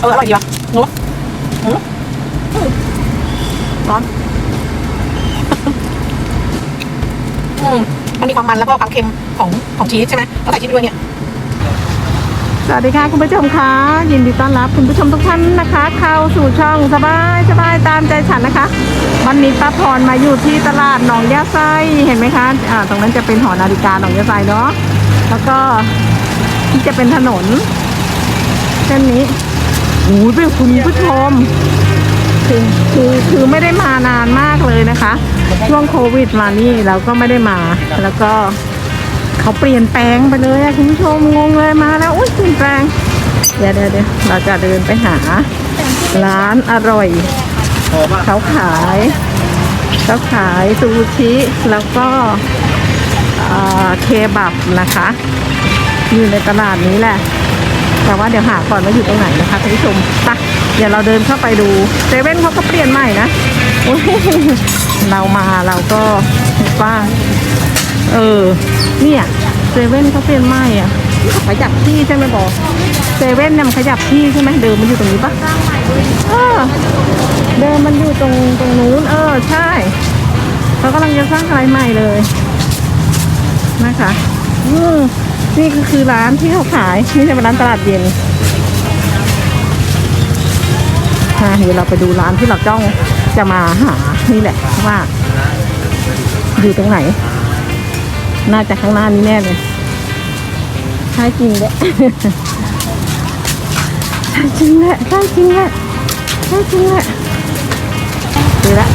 เอออร่อยดีว่ะหนูอืมอืมร้อนอืมมันมีความมันแล้วก็ความเค็มของของชีสใช่ไหมเขาใส่ชีสด้วยเนี่ย สวัสดีค่ะคุณผู้ชมคะยินดีต้อนรับคุณผู้ชมทุกท่านนะคะ เข้าสู่ช่องสบายสบายตามใจฉันนะคะ วันนี้ป้าพรมาอยู่ที่ตลาดหนองยาไซเห็นไหมคะอ่าตรงนั้นจะเป็นหอนาฬิกาหนองยาไซเนาะแล้วก็ที่จะเป็นถนนเส้นนี้ โอ้ยเป็นคุณผู้ชมคือคือคือไม่ได้มานานมากเลยนะคะ ช่วงโควิดมานี่เราก็ไม่ได้มา แล้วก็เขาเปลี่ยนแปลงไปเลยอะคุณผู้ชมงงเลยมาแล้วอุ้ยเปลี่ยนแปลงเดี๋ยวเดี๋ยวเดี๋ยวเราจะเดินไปหา ร้านอร่อยเขาขายเขาขายซูชิแล้วก็อ่าเคบับนะคะ อยู่ในตลาดนี้แหละ แต่ว่าเดี๋ยวหาก่อนว่าอยู่ตรงไหนนะคะคุณผู้ชมไปเดี๋ยวเราเดินเข้าไปดูเซเว่นเขาก็เปลี่ยนใหม่นะเรามาเราก็ว่าเออ เนี่ยเซเว่นเขาเปลี่ยนใหม่อะขยับที่ใช่ไหมบอกเซเว่นเนี่ยมันขยับที่ใช่ไหมเดิมมันอยู่ตรงนี้ปะเออเดิมมันอยู่ตรงตรงนู้น เออ ใช่เขากำลังจะสร้างอะไรใหม่เลย นะคะ อืม นี่ก็คือร้านที่เขาขายนี่จะเป็นร้านตลาดเย็นอะเดี๋ยวเราไปดูร้านที่เราจ้องจะมาหานี่แหละว่า อยู่ตรงไหน น่าจะข้างหน้านี้แน่เลยใช่จริงแหละใช่จริงแหละใช่จริงแหละใช่จริงแหละดูละ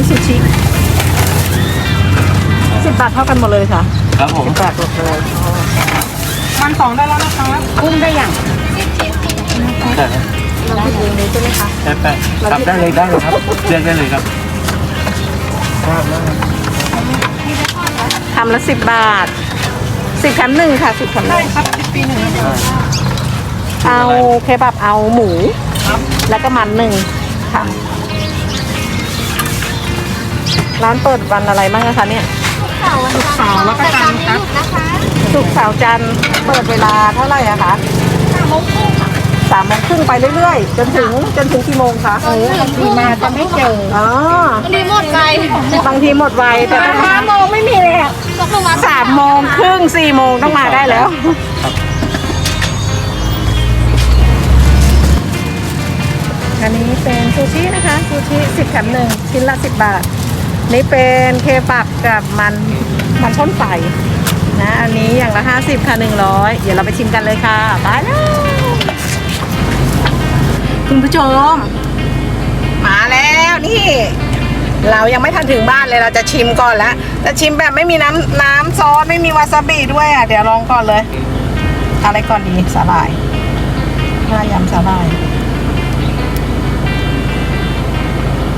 อันนี้ซูชิสิบบาทเท่ากันหมดเลยค่ะครับผมสิบบาทหมดเลยมันสองได้แล้วนะคะกุ้งได้อย่างใช่ครับเราผิดเองเลยใช่ไหมคะใช่แปะครับได้เลยได้เลยครับเลือกได้เลยครับมากมากทำละสิบบาทสิบแถมหนึ่งค่ะสิบแถมหนึ่งครับสิบปีหนึ่งเอาเคบับเอาหมู แล้วก็มันหนึ่งค่ะ ร้านเปิดวันอะไรบ้างนะคะเนี่ยสุกร์เสาร์แล้วก็จันทร์ครับศุกร์เสาร์จันทร์เปิดเวลาเท่าไหร่อะคะสามโมงครึ่งสามโมงครึ่งไปเรื่อยๆ จนถึงจนถึงกี่โมงคะเออบางทีมาจะไม่เจออ๋อรีโมทไกลบางทีหมดไวแต่ห้าโมงไม่มีเลยอะก็ประมาณสามโมงครึ่งสี่โมงต้องมาได้แล้ว อันนี้เป็นซูชินะคะซูชิสิบแถมหนึ่งชิ้นละสิบบาท นี่เป็นเคปับกับมันมันพ่นไฟนะอันนี้อย่างละห้าสิบค่ะหนึ่งร้อยเดี๋ยวเราไปชิมกันเลยค่ะไปแล้วคุณผู้ชม มาแล้วนี่ เรายังไม่ทันถึงบ้านเลยเราจะชิมก่อนแล้วจะชิมแบบไม่มีน้ำน้ำซอสไม่มีวาซาบิด้วยอะเดี๋ยวลองก่อนเลยอะไรก่อนดีสาหร่ายหน้ายำสาหร่าย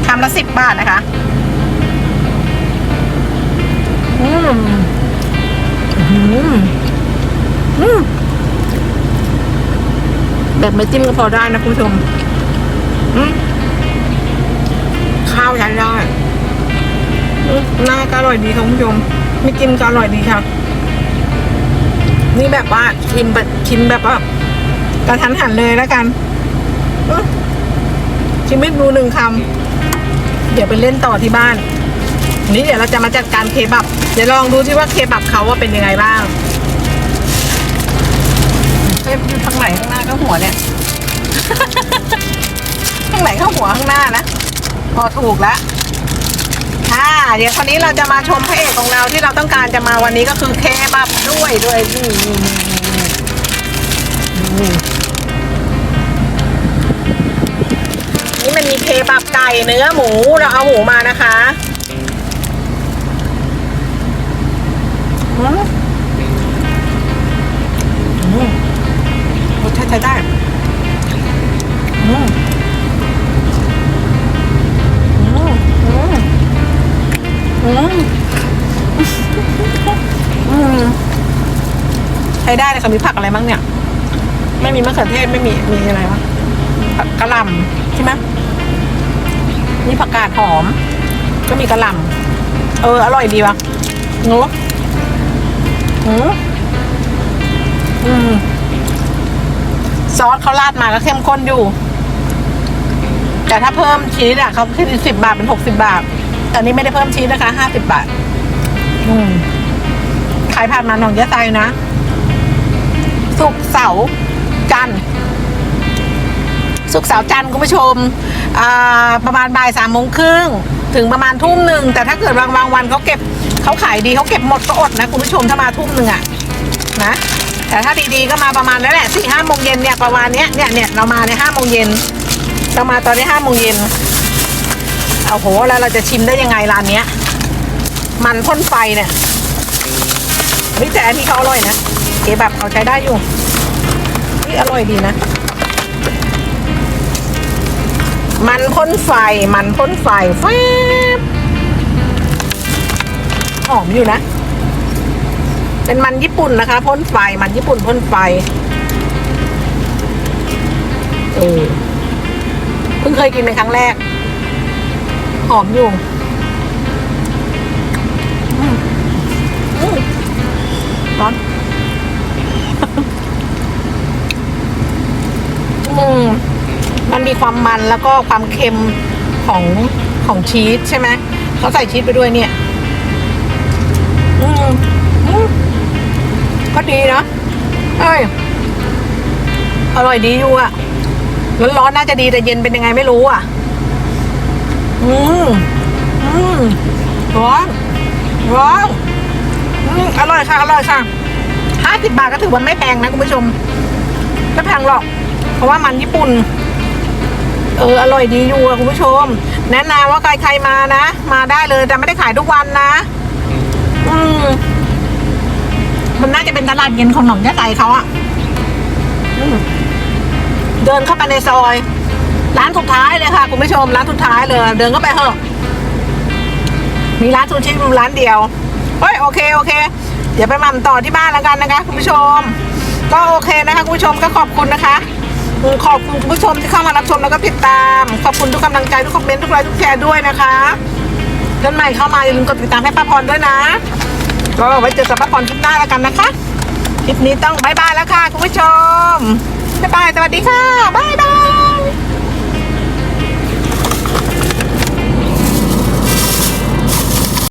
คำละสิบบาทนะคะ อืมอืมอืมแบบไม่จิ้มก็พอได้นะคุณผู้ชมข้าวใช้ได้หน้าก็อร่อยดีคุณผู้ชมไม่จิ้มก็อร่อยดีค่ะ นี่แบบว่าชิมแบบชิมแบบว่ากระทันหันเลยแล้วกันชิมไม่ดูหนึ่งคำเดี๋ยวไปเล่นต่อที่บ้าน นี่เดี๋ยวเราจะมาจัดการเคบับ เดี๋ยวลองดูที่ว่าเคบับเขาว่าเป็นยังไงบ้างเอ๊ะอยู่ทางไหนข้างหน้าก็หัวเนี่ย ข้างไหนข้าหัวข้างหน้านะพอถูกแล้วค่ะเดี๋ยวคราวนี้เราจะมาชมพระเอกของเราที่เราต้องการจะมาวันนี้ก็คือเคบับด้วยด้วยนี่นี่นี่นี่นี่มันมีเคบับไก่เนื้อหมูเราเอาหมูมานะคะอืมอืม รสชาติใช้ได้อืมอืมอืมอืมอืมใช้ได้เลยค่ะมีผักอะไรบ้างเนี่ย ไม่มีมะเขือเทศไม่มีมีอะไรวะผักกะหล่ำใช่ไหมนี่ผักกาดหอม ก็มีกระหล่ำเออ อร่อยดีวะงู อืมอืม ซอสเขาราดมาก็เข้มข้นอยู่ แต่ถ้าเพิ่มชีสอะเขาคิดสิบบาทเป็นหกสิบาทแต่อันนี้ไม่ได้เพิ่มชีสนะคะห้าสิบบาท อืมขายผ่านมาหนองยะไซนะสุกเสาร์จันทร์สุกเสาร์จันทร์คุณผู้ชม ประมาณบ่ายสามโมงครึ่งถึงประมาณทุ่มหนึ่ง แต่ถ้าเกิดบางบางวันเขาเก็บ เขาขายดีเขาเก็บหมดก็อดนะคุณผู้ชมถ้ามาทุ่มหนึ่งอะนะ แต่ถ้าดีๆก็มาประมาณนั้นแหละสี่ห้าโมงเย็นเนี่ยประมาณเนี้ยเนี่ยเนี่ยเรามาในห้าโมงเย็นเรามาตอนนี้ห้าโมงเย็นเอาโหแล้วเราจะชิมได้ยังไงร้านเนี้ย มันพ่นไฟเนี่ยเฮ้ยแต่อันนี้เขาอร่อยนะเก๋แบบเขาใช้ได้อยู่นี่อร่อยดีนะ มันพ่นไฟมันพ่นไฟแฟบ หอมอยู่นะ เป็นมันญี่ปุ่นนะคะพ่นไฟมันญี่ปุ่นพ่นไฟเออเพิ่งเคยกินเป็นครั้งแรก หอมอยู่ร้อนอืมมันมีความมันแล้วก็ความเค็มของของชีสใช่ไหมเขาใส่ชีสไปด้วยเนี่ย ก็ดีนะเอ้ยอร่อยดีอยู่อะร้อนๆน่าจะดีแต่เย็นเป็นยังไงไม่รู้อะอืมอืมร้อนร้อนอืมอร่อยค่ะอร่อยค่ะห้าสิบบาทก็ถือว่าไม่แพงนะคุณผู้ชมไม่แพงหรอก เพราะว่ามันญี่ปุ่น เอออร่อยดีอยู่อะคุณผู้ชม แนะนำว่าใครใครมานะ มาได้เลยแต่ไม่ได้ขายทุกวันนะ อืม มันน่าจะเป็นตลาดเย็นของหนองยะไซเขาอะเดินเข้าไปในซอย ร้านสุดท้ายเลยค่ะคุณผู้ชมร้านสุดท้ายเลย เดินเข้าไปเถอะมีร้านซูชิอยู่ร้านเดียวเฮ้ยโอเคโอเค เดี๋ยวไปหมั่นต่อที่บ้านแล้วกันนะคะ คุณผู้ชม ก็โอเคนะคะคุณผู้ชมก็ขอบคุณนะคะขอบคุณคุณผู้ชมที่เข้ามารับชมแล้วก็ติดตาม ขอบคุณทุกกำลังใจทุกคอมเมนต์ทุกไลค์ทุกแชร์ด้วยนะคะท่านใหม่เข้ามาอย่าลืมกดติดตามให้ป้าพรด้วยนะ ก็ไว้เจอกับป้าพรคลิปหน้าแล้วกันนะคะ คลิปนี้ต้องบายบายแล้วค่ะ คุณผู้ชมบายบาย สวัสดีค่ะบายบาย